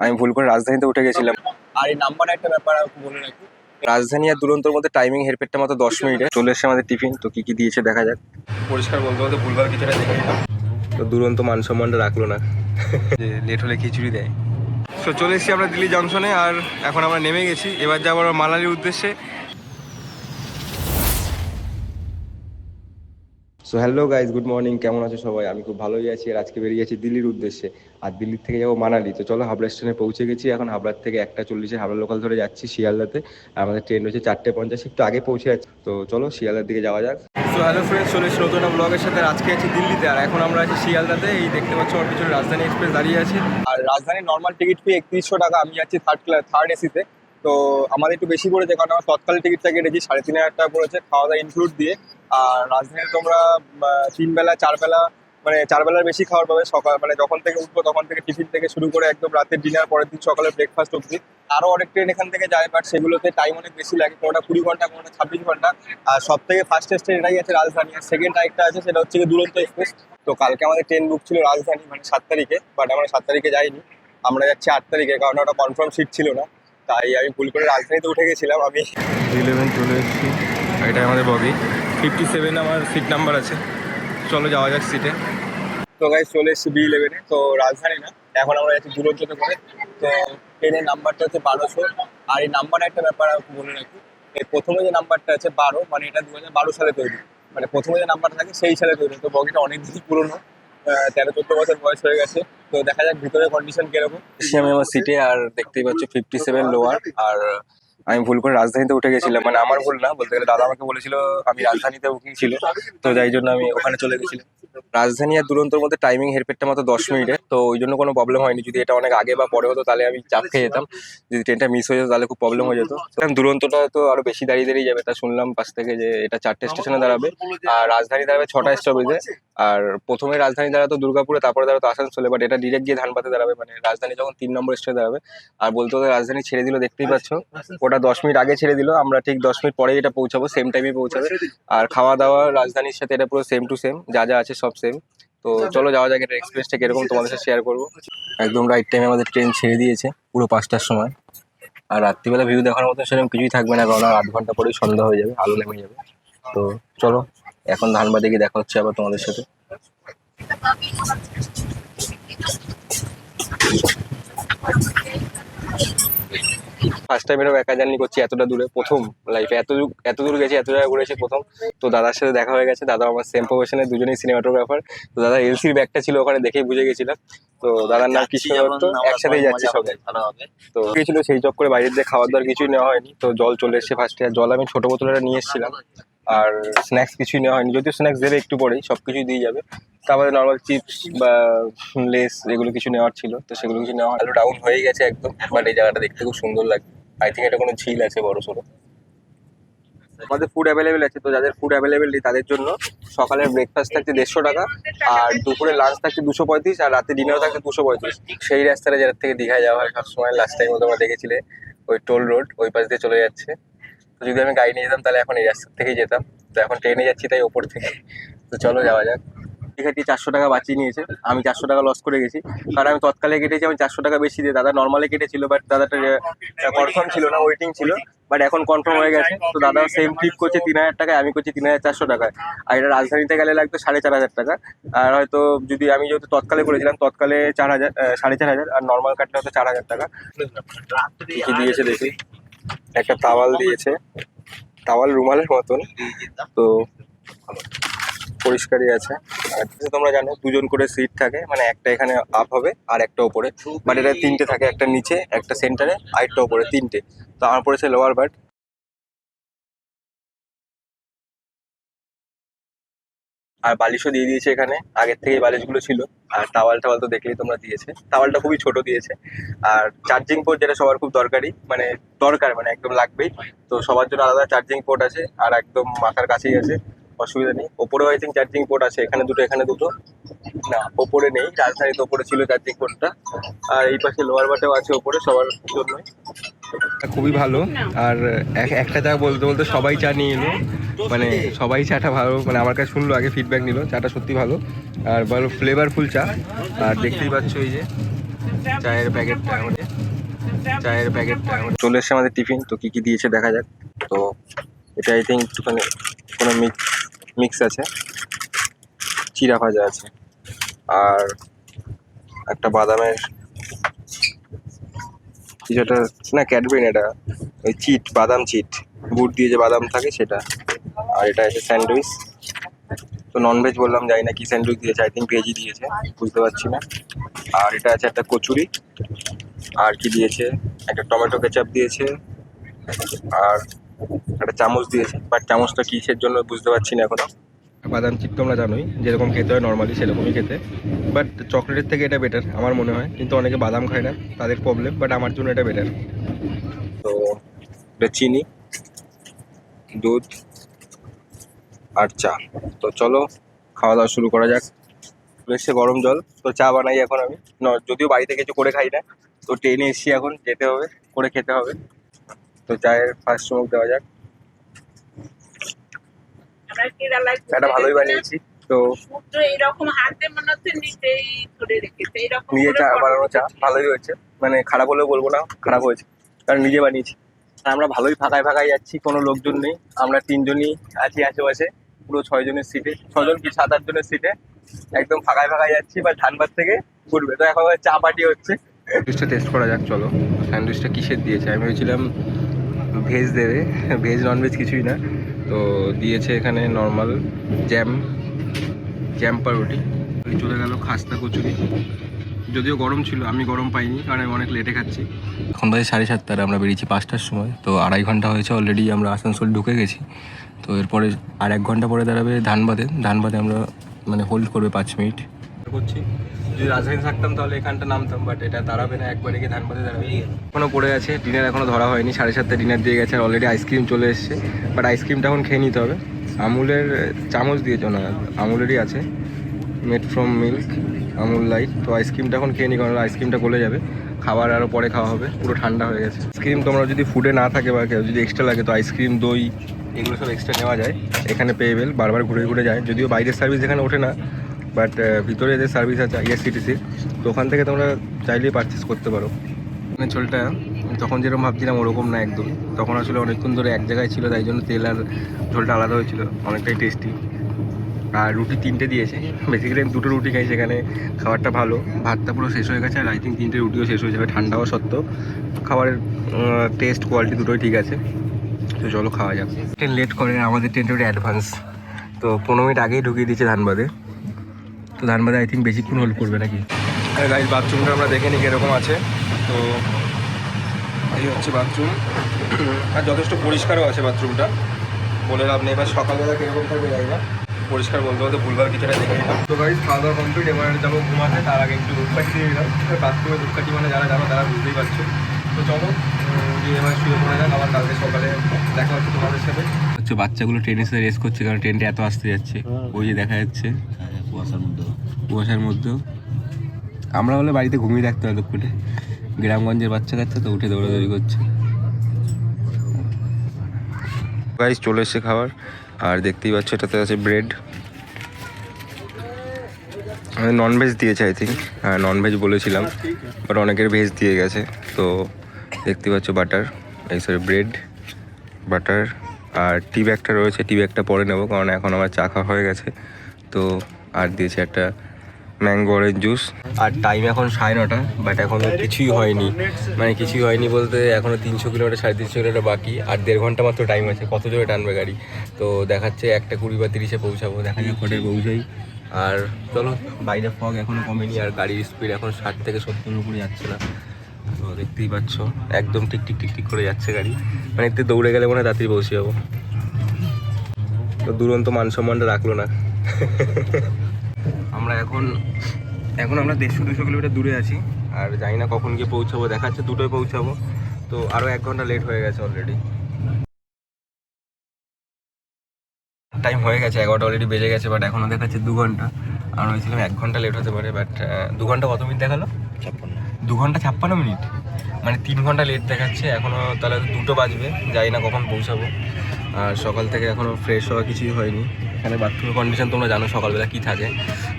আমি ভুল করে রাজধানীতে উঠে গেছিলাম। আর এই নাম্বার একটা ব্যাপার বলে রাখি। রাজধানী আর দুরন্তর মধ্যে টাইমিং হেরফেরটা মাত্র দশ মিনিটে। চলে এসছে আমাদের টিফিন তো কি কি দিয়েছে দেখা যাক। পরিষ্কার বলতে বলতে ভুলভাল কিছুটা দেখে নিলাম। তো দুরন্ত মান সম্মানটা রাখল না। যে লেট হলে খিচুড়ি দেয়। তো চলে এসেছি আমরা দিল্লি জংশনে আর এখন আমরা নেমে গেছি। এবার যাব আমরা মালালির উদ্দেশ্যে। So hello guys good morning কেমন আছো সবাই? আমি খুব ভালোই আছি আর আজকে বেরিয়ে গেছি দিল্লির উদ্দেশ্যে। আর দিল্লির থেকে যাব মানালি। তো চলো হাবড়া স্টেশনে পৌঁছে গেছি। এখন হাবড়ার থেকে একটা চল্লিশে হাবড়া লোকাল ধরে যাচ্ছি শিয়ালদাতে। আর আমাদের ট্রেন রয়েছে চারটে পঞ্চাশ, একটু আগে পৌঁছে যাচ্ছি। তো চলো শিয়ালদার দিকে যাওয়া যাক। সো হ্যালো ফ্রেন্ডস চলে এসেছি নতুন ব্লগের সাথে। আজকে আছি দিল্লিতে। আর এখন আমরা আছি শিয়ালদাতে। এই দেখতে পাচ্ছ আমার পিছনে রাজধানী এক্সপ্রেস দাঁড়িয়ে আছে। আর রাজধানীর নর্মাল টিকিট ফি একত্রিশশো টাকা। আমি যাচ্ছি থার্ড ক্লাস থার্ড এসিতে তো। আমাদের একটু বেশি পড়েছে কারণ আমার তৎকালীন টিকিটটা কেটেছি, সাড়ে তিন হাজার টাকা পড়েছে। খাওয়া দাওয়া ইনক্লুড দিয়ে। আর রাজধানীতে তোমরা তিন বেলা চার বেলা মানে চার বেলার বেশি খাবার পাবে সকাল মানে যখন থেকে উঠবো তখন থেকে টিফিন থেকে শুরু করে একদম রাতের ডিনার পরের দিন সকালে ব্রেকফাস্ট অবধি। আরও অনেক ট্রেন এখান থেকে যায় বাট সেগুলোতে টাইম অনেক বেশি লাগে। কোনোটা কুড়ি ঘণ্টা, কোনোটা ছাব্বিশ ঘণ্টা। আর সব থেকে ফার্স্টেস্ট ট্রেন এটাই আছে রাজধানী। আর সেকেন্ড আরেকটা আছে, সেটা হচ্ছে দুরন্ত এক্সপ্রেস তো কালকে আমাদের ট্রেন বুক ছিল রাজধানী মানে সাত তারিখে বাট আমরা সাত তারিখে যাইনি। আমরা যাচ্ছি আট তারিখে, কারণ ওটা কনফার্ম সিট ছিল না। তাই আমি ভুল করে রাজধানীতে উঠে গেছিলাম, আমি ইলেভেন চলে এসেছি। এটাই আমাদের বগি ফিফটি সেভেন আমার সিট নাম্বার আছে। চলো যাওয়া যাক সিটে তো গাইজ চলে এসেছি বি ইলেভেনে তো রাজধানী না, এখন আমরা যাচ্ছি দুরন্ততে করে তো ট্রেনের নাম্বারটা হচ্ছে বারোশো। আর এই নাম্বার একটা ব্যাপার বলে রাখি, এই প্রথমে যে নাম্বারটা আছে বারো মানে এটা দু হাজার বারো সালে তৈরি। মানে প্রথমে যে নাম্বারটা থাকে সেই সালে তৈরি। তো বগিটা অনেক দিনই পুরনো তেরো চোদ্দ বছর বয়স হয়ে গেছে। তো দেখা যাক ভিতরে কন্ডিশন কীরকম। আমি আমার সিটে আর দেখতেই পাচ্ছ ফিফটি সেভেন লোয়ার আর আমি ভুল করে রাজধানীতে উঠে গেছিলাম। মানে আমার ভুল না, বলতে গেলে দাদা আমাকে বলেছিল, আমি রাজধানীতে উঠেছিল তো যাই জন্য আমি ওখানে চলে গেছিলাম। রাজধানী আর দুরন্তর মধ্যে টাইমিং হেরফেরটা মাত্র দশ মিনিটে। তো ওই জন্য কোনো প্রবলেম হয়নি। যদি এটা অনেক আগে বা পরে হতো, তাহলে আমি চাপ খেয়ে যেতাম। যদি ট্রেনটা মিস হয়ে যেত, তাহলে খুব প্রবলেম হয়ে যেত। কারণ দুরন্তটা তো আরও বেশি দাঁড়িয়ে দাঁড়িয়ে যাবে। তা শুনলাম পাশ থেকে যে এটা চারটে স্টেশনে দাঁড়াবে। আর রাজধানী দাঁড়াবে ছটা স্টপেজে আর প্রথমে রাজধানী দাঁড়াতো দুর্গাপুরে, তারপরে দাঁড়াতো আসানসোলে। বাট এটা ডিরেক্ট গিয়ে ধানবাদে দাঁড়াবে। মানে রাজধানী যখন তিন নম্বর স্টেশনে দাঁড়াবে। আর বলতে বলতে রাজধানী ছেড়ে দিল, দেখতেই পাচ্ছ। ওটা দশ মিনিট আগে ছেড়ে দিল। আমরা ঠিক দশ মিনিট পরে এটা পৌঁছাবো সেম টাইমে পৌঁছাবে। আর খাওয়া দাওয়া, রাজধানীর সাথে এটা পুরো সেম টু সেম যা যা আছে সব সেম তো চলো। যাওয়া যাক এটা এক্সপ্রেসটা কীরকম তোমাদের সাথে শেয়ার করব। একদম রাইট টাইমে আমাদের ট্রেন ছেড়ে দিয়েছে পুরো পাঁচটার সময়। আর রাত্রিবেলা ভিউ দেখার মতো সেরকম কিছুই থাকবে না কারণ আর আধ ঘণ্টা পরেই সন্ধ্যা হয়ে যাবে আলো নেমে যাবে। তো চলো এখন ধানবাদে গিয়ে দেখা হচ্ছে আবার তোমাদের সাথে। ফার্স্ট টাইম এরকম একা জার্নি করছি এতটা দূরে প্রথম লাইফে এত এত দূর গেছি এত জায়গা ঘুরেছি প্রথম। তো দাদার সাথে দেখা হয়ে গেছে দাদা আমার সেম প্রফেশনের দুজনেই সিনেমাটোগ্রাফার তো দাদা এলসির ব্যাগটা ছিল ওখানে দেখেই বুঝে গেছিলাম। তো দাদার নাম কৃষ্ণ দত্ত একসাথেই যাচ্ছি সবাই। তো গেছিল সেই চক করে বাইরের দিয়ে খাওয়ার দাওয়ার কিছুই নেওয়া হয়নি। তো জল চলে এসেছে ফার্স্টে জল আমি ছোট বোতলটা নিয়ে এসেছিলাম। আর স্ন্যাক্স কিছুই নেওয়া হয়নি। যদিও স্ন্যাক্স দেবে একটু পরেই সব কিছুই দিয়ে যাবে। তারপরে নর্মাল চিপস বা লেস এগুলো কিছু নেওয়ার ছিল তো সেগুলো কিছু নেওয়া আলু ডাউন হয়ে গেছে একদম বাট এই জায়গাটা দেখতে খুব সুন্দর লাগে আই থিঙ্ক এটা কোনো ঝিল আছে বড় সড়ো। আমাদের ফুড অ্যাভেলেবেল আছে তো যাদের ফুড অ্যাভেলেবেল নেই তাদের জন্য সকালের ব্রেকফাস্ট থাকছে দেড়শো টাকা আর দুপুরে লাঞ্চ থাকছে দুশো পঁয়ত্রিশ আর রাতে ডিনার থাকছে দুশো পঁয়ত্রিশ। সেই রাস্তাটা যেটার থেকে দীঘায় যাওয়া হয় সবসময় লাস্ট টাইম তোমরা দেখেছিলে ওই টোল রোড ওই পাশ দিয়ে চলে যাচ্ছে। তো যদি আমি গাড়ি নিয়ে যেতাম তাহলে এখন এই রাস্তার থেকেই যেতাম। তো এখন ট্রেনে যাচ্ছি তাই ওপর থেকে। তো চলো যাওয়া যাক। দীঘাটি চারশো টাকা বাঁচিয়ে নিয়েছে। আমি চারশো টাকা লস করে গেছি। কারণ আমি তৎকালে কেটেছি আমি চারশো টাকা বেশি দিয়ে। দাদা নর্মালে কেটেছিল বাট দাদাটা কনফার্ম ছিল না ওয়েটিং ছিল। বাট এখন কনফার্ম হয়ে গেছে। তো দাদা সেম ট্রিপ করছে তিন হাজার টাকায় আমি করছি তিন হাজার চারশো টাকায়। আর এটা রাজধানীতে গেলে লাগতো সাড়ে চার হাজার টাকা। আর হয়তো যদি আমি যেহেতু তৎকালে করেছিলাম তৎকালে চার হাজার সাড়ে চার হাজার আর নর্মাল কাটলে হয়তো চার হাজার টাকা। দিয়েছে দেখি। একটা তাওয়াল দিয়েছে। তাওয়াল রুমালের মতন। তো পরিষ্কারই আছে। আর তোমরা জানো, দুজন করে সিট থাকে। মানে একটা এখানে আপ হবে আর একটা ওপরে। বাট এটা তিনটে থাকে, একটা নিচে, একটা সেন্টারে আর একটা ওপরে তিনটে। তো আমার পড়েছে লোয়ার বার্ড আর বালিশও দিয়ে দিয়েছে এখানে। আগের থেকেই বালিশগুলো ছিল। আর টাওয়াল টাওয়াল তো দেখলেই তোমরা দিয়েছে। টাওয়ালটা খুবই ছোট দিয়েছে। আর চার্জিং পোর্ট যেটা সবার খুব দরকারি মানে দরকার মানে একদম লাগবেই। তো সবার জন্য আলাদা চার্জিং পোর্ট আছে আর একদম মাথার কাছেই আছে। অসুবিধা নেই। ওপরেও আই থিঙ্ক চার্জিং পোর্ট আছে, এখানে দুটো এখানে দুটো। না, ওপরে নেই। রাজধানীতে ওপরে ছিল চার্জিং পোর্টটা আর এই পাশে লোয়ার বাটেও আছে ওপরে সবার জন্যই। খুবই ভালো। আর এক- একটা জায়গা বলতে বলতে সবাই চা নিয়ে এলো। মানে সবাই চাটা ভালো মানে আমার কাছে শুনলো, আগে ফিডব্যাক নিল, চাটা সত্যি ভালো। আর ভালো ফ্লেভারফুল চা। আর দেখতেই পাচ্ছ এই যে, চায়ের প্যাকেটটা চায়ের প্যাকেটটা চলে এসছে আমাদের টিফিন, তো কি কি দিয়েছে দেখা যাক। তো এটা আই থিঙ্ক একটুখানি, কোনো মিক্স মিক্স আছে। চিরা ভাজা আছে। আর একটা বাদামের, কিছু একটা, না ক্যাডবেন এটা, ওই চিট, বাদাম চিট। গুড় দিয়ে যে বাদাম থাকে সেটা। আর এটা আছে স্যান্ডউইচ। তো ননভেজ বললাম, জানি না কি স্যান্ডউইচ দিয়েছে আই থিঙ্ক ভেজই দিয়েছে, বুঝতে পারছি না। আর এটা আছে একটা কচুরি, আর কি দিয়েছে, একটা টমেটো কেচাপ দিয়েছে, আর একটা চামচ দিয়েছে। বাট চামচটা কিসের জন্য বুঝতে পারছি না এখনও। বাদাম চিপ তোমরা জানোই, যেরকম খেতে হয় নর্মালি সেরকমই খেতে। বাট চকলেটের থেকে এটা বেটার আমার মনে হয়। কিন্তু অনেকে বাদাম খায় না, তাদের প্রবলেম বাট আমার জন্য এটা বেটার তো, এটা চিনি, দুধ আর চা। তো চলো খাওয়া দাওয়া শুরু করা যাক। এসছে গরম জল। তো চা বানাই এখন আমি। যদিও বাড়িতে কিছু করে খাই না। তো ট্রেনে এসছি এখন যেতে হবে করে খেতে হবে। তো চায়ের ফার্স্ট চমক দেওয়া যাক। চাটা ভালোই বানিয়েছি। তো নিজে চা বানানো চা ভালোই হয়েছে। মানে খারাপ হলেও বলব না খারাপ হয়েছে। কারণ নিজে বানিয়েছি। আমরা ভালোই ফাঁকায় ফাঁকায় যাচ্ছি কোনো লোকজন নেই। আমরা তিনজনই আছি আশেপাশে। পুরো ছয় জনের সিটে ছজন কি সাত আট জনের সিটে একদম ফাঁকায় ফাঁকায় যাচ্ছি বা ধানবাদ থেকে ঘুরবে। তো এখন চা পাটি হচ্ছে। স্যান্ডউইচটা টেস্ট করা যাক চলো। স্যান্ডউইচটা কিসের দিয়েছে? আমি ভেবেছিলাম ভেজ দেবে। ভেজ ননভেজ কিছুই না। তো দিয়েছে এখানে নর্মাল জ্যাম জ্যাম পাউরুটি চলে গেল খাস্তা কচুরি। যদিও গরম ছিল আমি গরম পাইনি কারণ আমি অনেক লেটে খাচ্ছি। এখন বাজে সাড়ে সাতটার আমরা বেরিয়েছি পাঁচটার সময়। তো আড়াই ঘণ্টা হয়েছে অলরেডি আমরা আসানসোল ঢুকে গেছি। তো এরপরে আর এক ঘণ্টা পরে দাঁড়াবে ধানবাদে। ধানবাদে আমরা মানে হোল্ড করবে পাঁচ মিনিট। করছি। যদি রাজধানী থাকতাম তাহলে এখানটা নামতাম বাট এটা দাঁড়াবে না, একবারে গিয়ে ধানবাদে দাঁড়াবে। এখনও পড়ে আছে ডিনার এখনও ধরা হয়নি, সাড়ে সাতটায় ডিনার দিয়ে গেছে অলরেডি আইসক্রিম চলে এসছে। বাট আইসক্রিমটা এখন খেয়ে নিতে হবে। আমুলের, চামচ দিয়েছ না, আমুলেরই আছে। Made from milk Amul light তো আইসক্রিমটা এখন খেয়ে নিই কারণ আইসক্রিমটা গলে যাবে। খাবার আরও পরে খাওয়া হবে, পুরো ঠান্ডা হয়ে গেছে। আইসক্রিম তোমরা যদি ফুডে না থাকে বা কেউ যদি এক্সট্রা লাগে, তো আইসক্রিম দই এগুলো সব এক্সট্রা নেওয়া যায়। এখানে পেয়েবেল বারবার ঘুরে ঘুরে যায়। যদিও বাইরের সার্ভিস এখানে ওঠে না বাট ভিতরে যে সার্ভিস আছে আইআরসিটিসির তো ওখান থেকে তোমরা চাইলেই পারচেস করতে পারো। মানে তখন যেরকম ভাবছিলাম ওরকম না একদম। তখন আসলে অনেকক্ষণ ধরে এক জায়গায় ছিল, তাই জন্য তেল আর ঝোলটা আলাদা হয়েছিল, অনেকটাই টেস্টি আর রুটি তিনটে দিয়েছে। বেসিক্যালি আমি দুটো রুটি খাই সেখানে খাবারটা ভালো। ভাতটা পুরো শেষ হয়ে গেছে, আর আই থিঙ্ক তিনটে রুটিও শেষ হয়ে যাবে, ঠান্ডাও সত্ত্বেও খাবারের টেস্ট কোয়ালিটি দুটোই ঠিক আছে। তো চলো খাওয়া যাক। ট্রেন লেট করে, আমাদের ট্রেনটা ওটা অ্যাডভান্স তো পনেরো মিনিট আগেই ঢুকিয়ে দিয়েছে ধানবাদে। তো ধানবাদে আই থিঙ্ক বেশিক্ষণ হোল্ড করবে নাকি? আর গাইজ বাথরুমটা আমরা দেখে নিই কীরকম আছে। তো এই হচ্ছে বাথরুম আর যথেষ্ট পরিষ্কারও আছে বাথরুমটা বলে লাভ নেই, এবার সকালবেলা কীরকম থাকবে জানি পরিষ্কার বলতে বলতে ভুলভাল কিছুটা দেখে নিলাম। তো গাইজ খাওয়া দাওয়া কমপ্লিট এবার যাব ঘুমাতে। তার আগে একটু ধূপকাঠি দিয়ে দিলাম। বাথরুমে ধূপকাঠি মানে যারা যাব তারা বুঝতেই পারছ। তো চলো উম, দিয়ে শুয়ে পড়ে যাক আবার কালকে সকালে দেখা হচ্ছে তোমাদের সাথে। হচ্ছে বাচ্চাগুলো ট্রেনের সাথে রেস করছে কারণ ট্রেনটা এত আসতে যাচ্ছে। ওই যে দেখা যাচ্ছে। কুয়াশার মধ্যে কুয়াশার মধ্যেও। আমরা হলে বাড়িতে ঘুমিয়ে থাকতে হয় দুপুরে গ্রামগঞ্জের বাচ্চা কাচ্চা তো উঠে দৌড়াদৌড়ি করছে। গাইস চলে এসছে খাবার। আর দেখতেই পাচ্ছ এটাতে আছে ব্রেড ননভেজ দিয়েছে আই থিঙ্ক হ্যাঁ ননভেজ বলেছিলাম। বাট অনেকের ভেজ দিয়ে গেছে তো দেখতে পাচ্ছ বাটার এই সরি ব্রেড বাটার আর টি ব্যাগটা রয়েছে টি ব্যাগটা পরে নেব কারণ এখন আমার চা খাওয়া হয়ে গেছে। তো আর দিয়েছে একটা ম্যাঙ্গো অরেঞ্জ জুস আর টাইম এখন সাড়ে নটা বাট এখনও কিছুই হয়নি। মানে কিছুই হয়নি বলতে এখনও তিনশো কিলোমিটার সাড়ে তিনশো কিলোমিটার বাকি আর দেড় ঘণ্টা মাত্র টাইম আছে কত জোরে টানবে গাড়ি? তো দেখাচ্ছে একটা কুড়ি বা তিরিশে পৌঁছাবো দেখা যাক। কটায় পৌঁছাই। আর চলো বাইরে ফগ এখনও কমেনি আর গাড়ির স্পিড এখন ষাট থেকে সত্তরের উপরে যাচ্ছে না। দেখতেই পাচ্ছ। একদম টিক টিক টিক টিক করে যাচ্ছে গাড়ি। মানে একটু দৌড়ে গেলে মনে হয় তাড়াতাড়ি পৌঁছে যাব। তো দুরন্ত মান সম্মানটা রাখল না। আমরা এখন এখন আমরা দেড়শো, দুশো কিলোমিটার দূরে আছি। আর জানি না কখন গিয়ে পৌঁছাবো, দেখাচ্ছে দুটোয় পৌঁছাবো। তো আরও এক ঘণ্টা লেট হয়ে গেছে অলরেডি টাইম হয়ে গেছে, এগারোটা অলরেডি বেজে গেছে বাট এখনও দেখাচ্ছে দু ঘণ্টা। আর ভেবেছিলাম এক ঘণ্টা লেট হতে পারে বাট দু ঘণ্টা কত মিনিট দেখাল? ছাপ্পান্ন। দু ঘণ্টা ছাপ্পান্ন মিনিট। মানে তিন ঘণ্টা লেট দেখাচ্ছে এখনও তাহলে দুটো বাজবে যাই না কখন পৌঁছাবো। আর সকাল থেকে এখনও ফ্রেশ হওয়া কিছুই হয়নি। এখানে বাথরুমের কন্ডিশন তোমরা জানো সকালবেলা কী থাকে,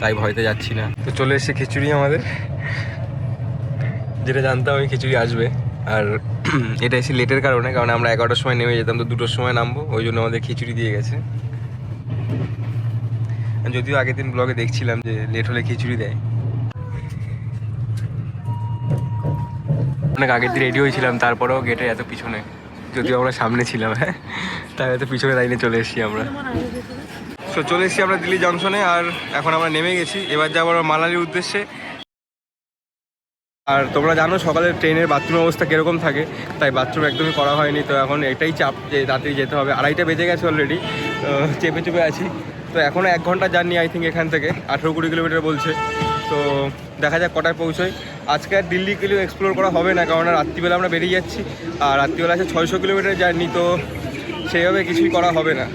তাই ভয়তে যাচ্ছি না। তো চলে এসেছে খিচুড়ি আমাদের। যেটা জানতাম আমি খিচুড়ি আসবে। আর এটা এসে লেটের কারণে, কারণ আমরা এগারোটার সময় নেমে যেতাম, তো দুটোর সময় নামবো, ওই জন্য আমাদের খিচুড়ি দিয়ে গেছে। যদিও আগের দিন ব্লগে দেখছিলাম যে লেট হলে খিচুড়ি দেয়। অনেক আগের দিন রেডি হয়েছিলাম, তারপরেও গেটে এত পিছনে। যদিও আমরা সামনে ছিলাম হ্যাঁ। তাই এত পিছনে লাইনে চলে এসেছি আমরা। তো চলে এসেছি আমরা দিল্লি জংশনে আর এখন আমরা নেমে গেছি। এবার যাব আমরা মানালির উদ্দেশ্যে। আর তোমরা জানো সকালে ট্রেনের বাথরুম অবস্থা কীরকম থাকে, তাই বাথরুম একদমই করা হয়নি। তো এখন এটাই চাপ যে তাড়াতাড়ি যেতে হবে। আড়াইটা বেজে গেছে অলরেডি চেপে চেপে আছি। তো এখনও এক ঘণ্টা জার্নি আই থিঙ্ক এখান থেকে। আঠেরো কুড়ি কিলোমিটার বলছে। তো দেখা যাক কটায় পৌঁছোই আজকে আর দিল্লি কিলো এক্সপ্লোর করা হবে না কারণ রাত্রিবেলা আমরা বেরিয়ে যাচ্ছি। আর রাত্রিবেলা আছে ছয়শো কিলোমিটার জার্নি তো সেইভাবে কিছুই করা হবে না।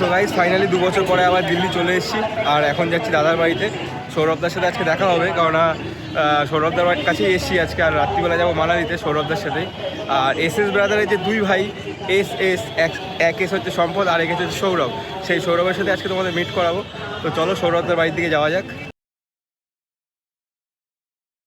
তো গাইজ ফাইনালি দু বছর পরে আবার দিল্লি চলে এসেছি। আর এখন যাচ্ছি দাদার বাড়িতে। সৌরভদার সাথে আজকে দেখা হবে কারণ সৌরভদার বাড়ির কাছেই এসেছি আজকে। আর রাত্রিবেলা যাব মানালিতে সৌরভদার সাথেই। আর এস এস ব্রাদারের যে দুই ভাই এস এস এক এস হচ্ছে সম্পদ, আর এক এস হচ্ছে সৌরভ। সেই সৌরভের সাথে আজকে তোমাদের মিট করাবো। তো চলো সৌরভদার বাড়ির দিকে যাওয়া যাক।